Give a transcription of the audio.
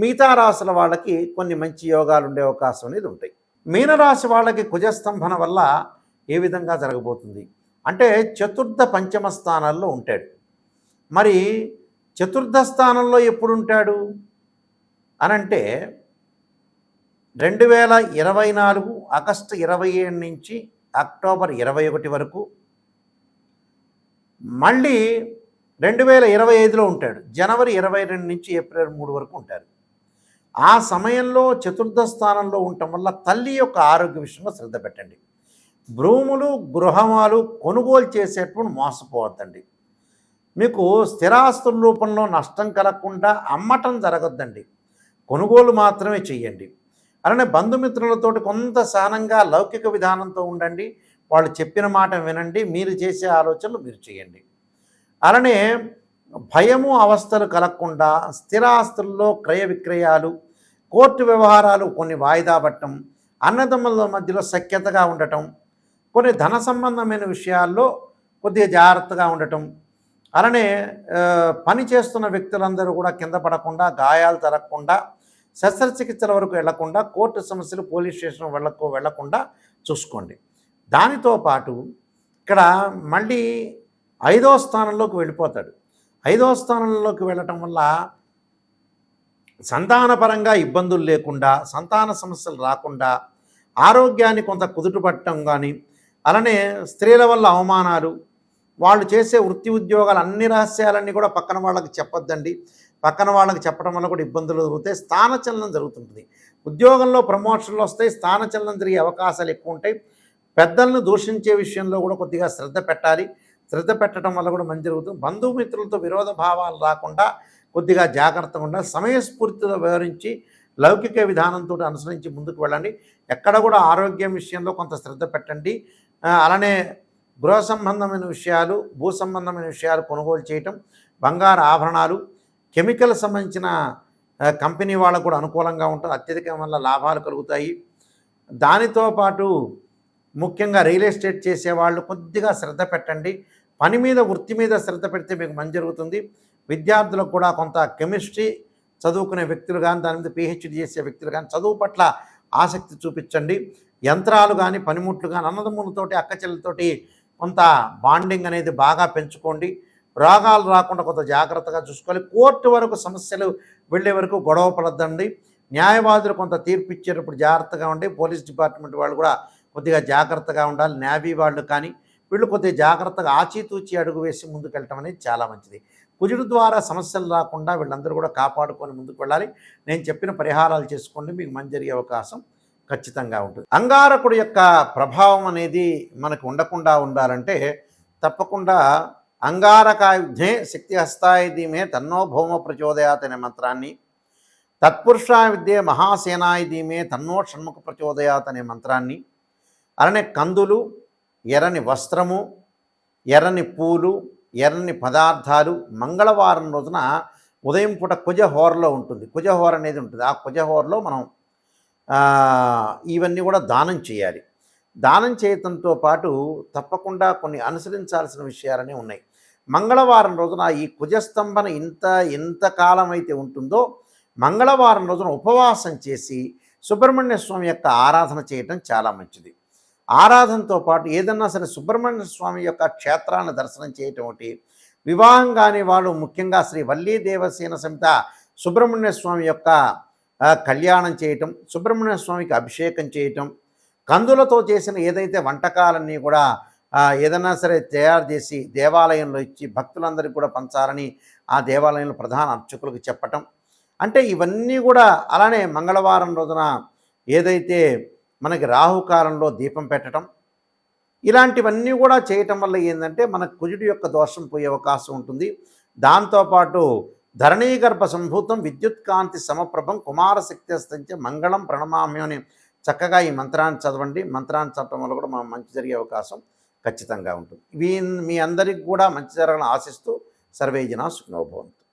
మిగతా రాశుల వాళ్ళకి కొన్ని మంచి యోగాలు ఉండే అవకాశం అనేది ఉంటాయి. మీనరాశి వాళ్ళకి కుజస్తంభన వల్ల ఏ విధంగా జరగబోతుంది? అంటే చతుర్థ పంచమ స్థానాల్లో ఉంటాడు. మరి చతుర్థ స్థానంలో ఎప్పుడు ఉంటాడు అనంటే రెండు వేల ఇరవై నాలుగు ఆగస్టు ఇరవై ఏడు నుంచి అక్టోబర్ ఇరవై ఒకటి వరకు మళ్ళీ రెండు వేల ఇరవై ఐదులో ఉంటాడు. జనవరి ఇరవై రెండు నుంచి ఏప్రిల్ మూడు వరకు ఉంటారు ఆ సమయంలో చతుర్థ స్థానంలో ఉండటం వల్ల తల్లి యొక్క ఆరోగ్య విషయంలో శ్రద్ధ పెట్టండి. భూములు గృహమాలు కొనుగోలు చేసేటప్పుడు మోసపోవద్దండి. మీకు స్థిరాస్తుల రూపంలో నష్టం కలగకుండా అమ్మటం జరగద్దండి. కొనుగోలు మాత్రమే చెయ్యండి. అలానే బంధుమిత్రులతోటి కొంత సహనంగా లౌకిక విధానంతో ఉండండి. వాళ్ళు చెప్పిన మాట వినండి. మీరు చేసే ఆలోచనలు మీరు చేయండి అలానే భయము అవస్థలు కలగకుండా స్థిరాస్తుల్లో క్రయ విక్రయాలు కోర్టు వ్యవహారాలు కొన్ని వాయిదా పట్టడం అన్నదమ్ముల మధ్యలో సఖ్యతగా ఉండటం కొన్ని ధన సంబంధమైన విషయాల్లో కొద్దిగా జాగ్రత్తగా ఉండటం. అలానే పని చేస్తున్న వ్యక్తులందరూ కూడా కింద పడకుండా గాయాలు తరగకుండా శస్త్రచికిత్సల వరకు వెళ్ళకుండా కోర్టు సమస్యలు పోలీస్ స్టేషన్ వెళ్ళకు వెళ్ళకుండా చూసుకోండి. దానితో పాటు ఇక్కడ మళ్ళీ ఐదో స్థానంలోకి వెళ్ళిపోతాడు. ఐదవ స్థానంలోకి వెళ్ళటం వల్ల సంతానపరంగా ఇబ్బందులు లేకుండా సంతాన సమస్యలు రాకుండా ఆరోగ్యాన్ని కొంత కుదుటపట్టడం కానీ అలానే స్త్రీల వల్ల అవమానాలు వాళ్ళు చేసే వృత్తి ఉద్యోగాలు అన్ని రహస్యాలన్నీ కూడా పక్కన వాళ్ళకి చెప్పొద్దండి. పక్కన వాళ్ళకి చెప్పడం వల్ల కూడా ఇబ్బందులు జరుగుతాయి. స్థానచలనం జరుగుతుంటుంది. ఉద్యోగంలో ప్రమోషన్లు వస్తాయి. స్థానచలనం జరిగే అవకాశాలు ఎక్కువ ఉంటాయి. పెద్దలను దూషించే విషయంలో కూడా కొద్దిగా శ్రద్ధ పెట్టాలి. శ్రద్ధ పెట్టడం వల్ల కూడా మంచి జరుగుతుంది. బంధుమిత్రులతో విరోధ భావాలు రాకుండా కొద్దిగా జాగ్రత్తగా ఉండాలి సమయస్ఫూర్తితో వ్యవహరించి లౌకిక విధానంతో అనుసరించి ముందుకు వెళ్ళండి. ఎక్కడ కూడా ఆరోగ్యం విషయంలో కొంత శ్రద్ధ పెట్టండి. అలానే గృహ సంబంధమైన విషయాలు భూ సంబంధమైన విషయాలు కొనుగోలు చేయటం బంగారు ఆభరణాలు కెమికల్ సంబంధించిన కంపెనీ వాళ్ళకు కూడా అనుకూలంగా ఉంటుంది. అత్యధికం వల్ల లాభాలు కలుగుతాయి. దానితో పాటు ముఖ్యంగా రియల్ ఎస్టేట్ చేసేవాళ్ళు కొద్దిగా శ్రద్ధ పెట్టండి. పని మీద వృత్తి మీద శ్రద్ధ పెడితే మీకు మంచి జరుగుతుంది. విద్యార్థులకు కూడా కొంత కెమిస్ట్రీ చదువుకునే వ్యక్తులు కానీ దాని మీద పిహెచ్డి చేసే వ్యక్తులు కానీ చదువు పట్ల ఆసక్తి చూపించండి. యంత్రాలు కానీ పనిముట్లు కానీ అన్నదమ్ములతోటి అక్కచెల్లతోటి కొంత బాండింగ్ అనేది బాగా పెంచుకోండి. రోగాలు రాకుండా కొంత జాగ్రత్తగా చూసుకోవాలి. కోర్టు వరకు సమస్యలు వెళ్ళే వరకు గొడవ పడద్దండి. న్యాయవాదులు కొంత తీర్పు ఇచ్చేటప్పుడు జాగ్రత్తగా ఉండి పోలీస్ డిపార్ట్మెంట్ వాళ్ళు కూడా కొద్దిగా జాగ్రత్తగా ఉండాలి. నేవీ వాళ్ళు కానీ వీళ్ళు కొద్దిగా జాగ్రత్తగా ఆచితూచి అడుగు వేసి ముందుకు వెళ్ళటం అనేది చాలా మంచిది. కుజుడు ద్వారా సమస్యలు రాకుండా వీళ్ళందరూ కూడా కాపాడుకొని ముందుకు వెళ్ళాలి. నేను చెప్పిన పరిహారాలు చేసుకోండి. మీకు మంచి జరిగే అవకాశం ఖచ్చితంగా ఉంటుంది. అంగారకుడు యొక్క ప్రభావం అనేది మనకు ఉండకుండా ఉండాలంటే తప్పకుండా అంగారకాయుధే శక్తి హస్తాయుధీమే తన్నో భౌమ ప్రచోదయాత్ అనే మంత్రాన్ని తత్పురుష విద్యే మహాసేనాయుధీమే తన్నో షణ్ముఖ ప్రచోదయాత్ అనే మంత్రాన్ని అలానే కందులు ఎర్రని వస్త్రము ఎర్రని పూలు ఎర్రని పదార్థాలు మంగళవారం రోజున ఉదయం పూట కుజహోరలో ఉంటుంది. కుజహోర అనేది ఉంటుంది. ఆ కుజహోరలో మనం ఇవన్నీ కూడా దానం చేయాలి. దానం చేయటంతో పాటు తప్పకుండా కొన్ని అనుసరించాల్సిన విషయాలనే ఉన్నాయి. మంగళవారం రోజున ఈ కుజస్తంభన ఇంత ఎంతకాలం అయితే ఉంటుందో మంగళవారం రోజున ఉపవాసం చేసి సుబ్రహ్మణ్య స్వామి యొక్క ఆరాధన చేయటం చాలా మంచిది. ఆరాధనతో పాటు ఏదన్నా సరే సుబ్రహ్మణ్య స్వామి యొక్క క్షేత్రాన్ని దర్శనం చేయటం ఒకటి. వివాహం కాని వాళ్ళు ముఖ్యంగా శ్రీ వల్లీ దేవసేన సమిత సుబ్రహ్మణ్య స్వామి యొక్క కళ్యాణం చేయటం సుబ్రహ్మణ్య స్వామికి అభిషేకం చేయటం కందులతో చేసిన ఏదైతే వంటకాలన్నీ కూడా ఏదైనా సరే తయారు చేసి దేవాలయంలో ఇచ్చి భక్తులందరికీ కూడా పంచాలని ఆ దేవాలయంలో ప్రధాన అర్చకులకు చెప్పటం. అంటే ఇవన్నీ కూడా అలానే మంగళవారం రోజున ఏదైతే మనకి రాహుకాలంలో దీపం పెట్టడం ఇలాంటివన్నీ కూడా చేయటం వల్ల ఏంటంటే మన కుజుడి యొక్క దోషం పోయే అవకాశం ఉంటుంది. దాంతోపాటు ధరణీగర్భ సంభూతం విద్యుత్ కాంతి సమప్రభం కుమారశక్తి అస్తంచే మంగళం ప్రణమామ్యం అని చక్కగా ఈ మంత్రాన్ని చదవండి. మంత్రాన్ని చదవడం వల్ల కూడా మనం మంచి జరిగే అవకాశం ఖచ్చితంగా ఉంటుంది. వీ మీ అందరికి కూడా మంచి జరగాలని ఆశిస్తూ సర్వేజన జనా